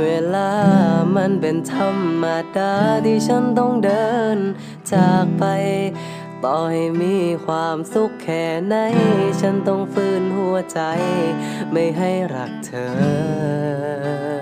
เวลามันเป็นธรรมดาที่ฉันต้องเดิน จากไปต่อให้มีความสุขแค่ไหน ฉันต้องฟื้นหัวใจ ไม่ให้รักเธอ